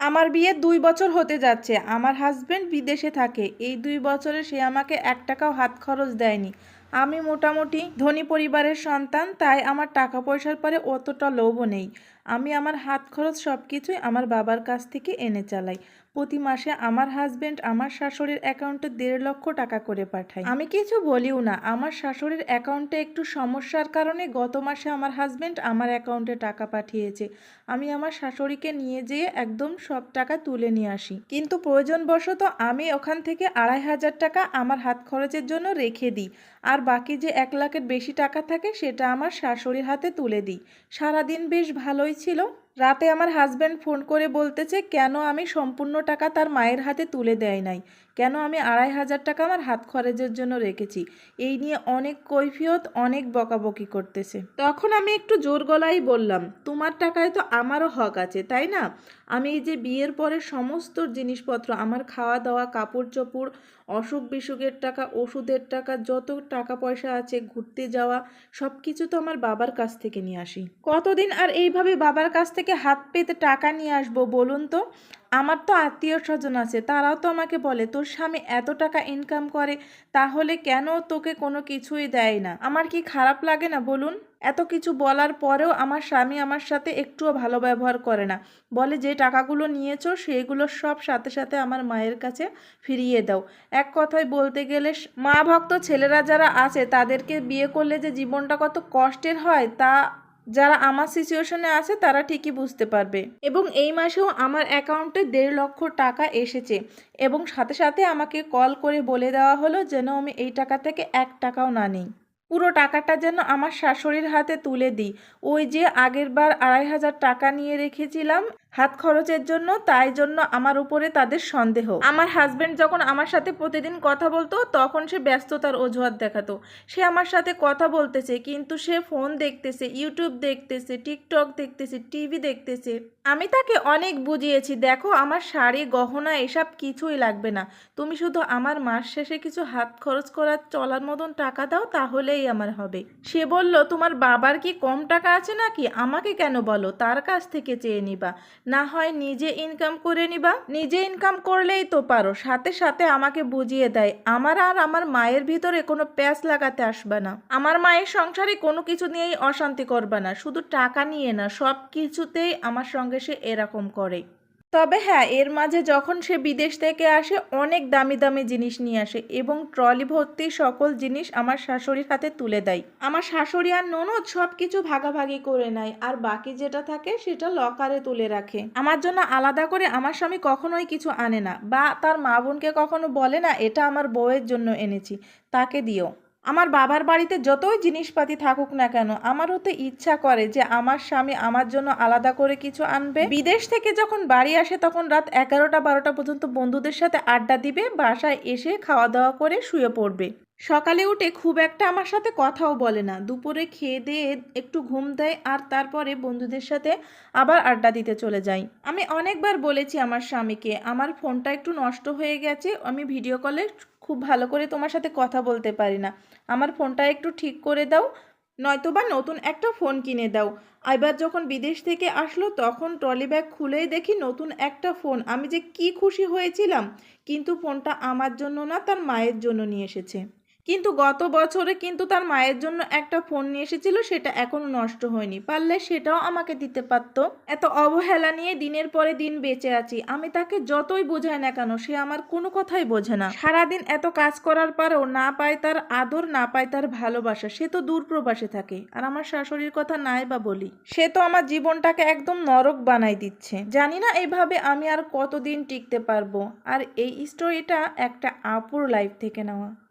আমার বিয়ে দুই বছর হতে যাচ্ছে, আমার হাজবেন্ড বিদেশে থাকে, এই দুই বছরে সে আমাকে এক টাকাও হাত খরচ দেয়নি। আমি মোটামুটি ধনী পরিবারের সন্তান, তাই আমার টাকা পয়সার পরে অতটা লোভও নেই। আমি আমার হাত খরচ সব কিছুই আমার বাবার কাছ থেকে এনে চালাই। প্রতি মাসে আমার হাজবেন্ড আমার শাশুড়ির অ্যাকাউন্টে দেড় লক্ষ টাকা করে পাঠায়। আমি কিছু বলিও না, আমার শাশুড়ির অ্যাকাউন্টে একটু সমস্যার কারণে গত মাসে আমার হাজবেন্ড আমার অ্যাকাউন্টে টাকা পাঠিয়েছে। আমি আমার শাশুড়িকে নিয়ে যেয়ে একদম সব টাকা তুলে নিয়ে আসি। কিন্তু প্রয়োজনবশত আমি ওখান থেকে আড়াই হাজার টাকা আমার হাত খরচের জন্য রেখে দিই। আর বাকি যে এক লাখের বেশি টাকা থাকে সেটা আমার শাশুড়ির হাতে তুলে দিই। সারাদিন বেশ ভালোই ছিল রাতে আমার হাজব্যান্ড ফোন করে বলতেছে, কেন আমি সম্পূর্ণ টাকা তার মায়ের হাতে তুলে দেয় নাই? কেন আমি আড়াই হাজার টাকা আমার হাত খরচের জন্য রেখেছি? এই নিয়ে অনেক কৈফিয়ত, অনেক বকাবকি করতেছে। তখন আমি একটু জোর গলায় বললাম, তোমার টাকায় তো আমারও হক আছে, তাই না? আমি এই যে বিয়ের পরে সমস্ত জিনিসপত্র, আমার খাওয়া দাওয়া কাপড় চোপড় অসুখ বিসুখের টাকা, ওষুধের টাকা, যত টাকা পয়সা আছে, ঘুরতে যাওয়া সব কিছু তো আমার বাবার কাছ থেকে নিয়ে আসি। কতদিন আর এইভাবে বাবার কাছ থেকে হাত পেতে টাকা নিয়ে আসব বলুন তো? আমার তো আত্মীয় স্বজন আছে, তারাও তো আমাকে বলে, তোর স্বামী এত টাকা ইনকাম করে, তাহলে কেন তোকে কোনো কিছুই দেয় না? আমার কি খারাপ লাগে না বলুন? এত কিছু বলার পরেও আমার স্বামী আমার সাথে একটুও ভালো ব্যবহার করে না। বলে, যে টাকাগুলো নিয়েছো, সেইগুলো সব সাথে সাথে আমার মায়ের কাছে ফিরিয়ে দাও। এক কথায় বলতে গেলে মা ভক্ত ছেলেরা যারা আছে, তাদেরকে বিয়ে করলে যে জীবনটা কত কষ্টের হয়, তা যারা আমার সিচুয়েশনে আছে, তারা ঠিকই বুঝতে পারবে। এবং এই মাসেও আমার অ্যাকাউন্টে দেড় লক্ষ টাকা এসেছে। এবং সাথে সাথে আমাকে কল করে বলে দেওয়া হলো যেন আমি এই টাকা থেকে এক টাকাও না নিই। পুরো টাকাটা যেন আমার শাশুড়ির হাতে তুলে দিই। ওই যে আগের বার আড়াই হাজার টাকা নিয়ে রেখেছিলাম হাত খরচের জন্য, তাই জন্য আমার উপরে তাদের সন্দেহ। আমার হাজবেন্ড যখন আমার সাথে প্রতিদিন কথা বলতো, তখন সে ব্যস্ততার অজুহাত দেখাতো। সে আমার সাথে কথা বলতেছে, কিন্তু সে ফোন দেখতেছে ইউটিউব দেখতেছে টিকটক দেখতেছে টিভি দেখতেছে। আমি তাকে অনেক বুঝিয়েছি, দেখো, আমার শাড়ি, গহনা, এসব কিছুই লাগবে না। তুমি শুধু আমার মাস শেষে কিছু হাত খরচ করার চলার মতন টাকা দাও, তাহলেই আমার হবে। সে বলল, তোমার বাবার কি কম টাকা আছে নাকি? আমাকে কেন বলো? তার কাছ থেকে চেয়ে নিবা। না হয় নিজে ইনকাম করে নিবা। নিজে ইনকাম করলেই তো পারো। সাথে সাথে আমাকে বুঝিয়ে দেয়। আমার আর আমার মায়ের ভিতরে কোনো প্যাঁচ লাগাতে আসবে না। আমার মায়ের সংসারে কোনো কিছু নিয়েই অশান্তি করবে না। শুধু টাকা নিয়ে না সব কিছুতেই আমার সঙ্গে সে এরকম করে। তবে হ্যাঁ এর মাঝে যখন সে বিদেশ থেকে আসে, অনেক দামি দামি জিনিস নিয়ে আসে এবং ট্রলি ভর্তি সকল জিনিস আমার শাশুড়ির হাতে তুলে দেয়। আমার শাশুড়ি আর ননদ সব কিছু ভাগাভাগি করে নেয় আর বাকি যেটা থাকে সেটা লকারে তুলে রাখে। আমার জন্য আলাদা করে আমার স্বামী কখনোই কিছু আনে না বা তার মা বোনকে কখনো বলে না, এটা আমার বউয়ের জন্য এনেছি, তাকে দিও। আমার বাবার বাড়িতে যতই জিনিসপাতি থাকুক না কেন, আমারও তো ইচ্ছা করে যে আমার স্বামী আমার জন্য আলাদা করে কিছু আনবে। বিদেশ থেকে যখন বাড়ি আসে, তখন রাত এগারোটা বারোটা পর্যন্ত বন্ধুদের সাথে আড্ডা দিবে, বাসায় এসে খাওয়া দাওয়া করে শুয়ে পড়বে। সকালে উঠে খুব একটা আমার সাথে কথাও বলে না। দুপুরে খেয়ে দিয়ে একটু ঘুম দেয় আর তারপরে বন্ধুদের সাথে আবার আড্ডা দিতে চলে যাই। আমি অনেকবার বলেছি আমার স্বামীকে, আমার ফোনটা একটু নষ্ট হয়ে গেছে, আমি ভিডিও কলে খুব ভালো করে তোমার সাথে কথা বলতে পারি না। আমার ফোনটা একটু ঠিক করে দাও, নয়তোবা নতুন একটা ফোন কিনে দাও। এবার যখন বিদেশ থেকে আসলো, তখন ট্রলি ব্যাগ খুলেই দেখি নতুন একটা ফোন। আমি যে কি খুশি হয়েছিলাম, কিন্তু ফোনটা আমার জন্য না, তার মায়ের জন্য নিয়ে এসেছে। কিন্তু গত বছরে কিন্তু তার মায়ের জন্য একটা ফোন নিয়ে এসেছিল, সেটা এখনও নষ্ট হয়নি। পারলে সেটাও আমাকে দিতে পারতো। এত অবহেলা নিয়ে দিনের পরে দিন বেঁচে আছি। আমি তাকে যতই বোঝাই না কেন, সে আমার কোনো কথাই বোঝে না। সারাদিন এত কাজ করার পরেও না পায় তার আদর, না পায় তার ভালোবাসা। সে তো দূর প্রবাসে থাকে। আর আমার শাশুড়ির কথা নাই বা বলি। সে তো আমার জীবনটাকে একদম নরক বানাই দিচ্ছে। জানি না এইভাবে আমি আর কতদিন টিকতে পারব। আর এই স্টোরিটা একটা আপুর লাইফ থেকে নেওয়া।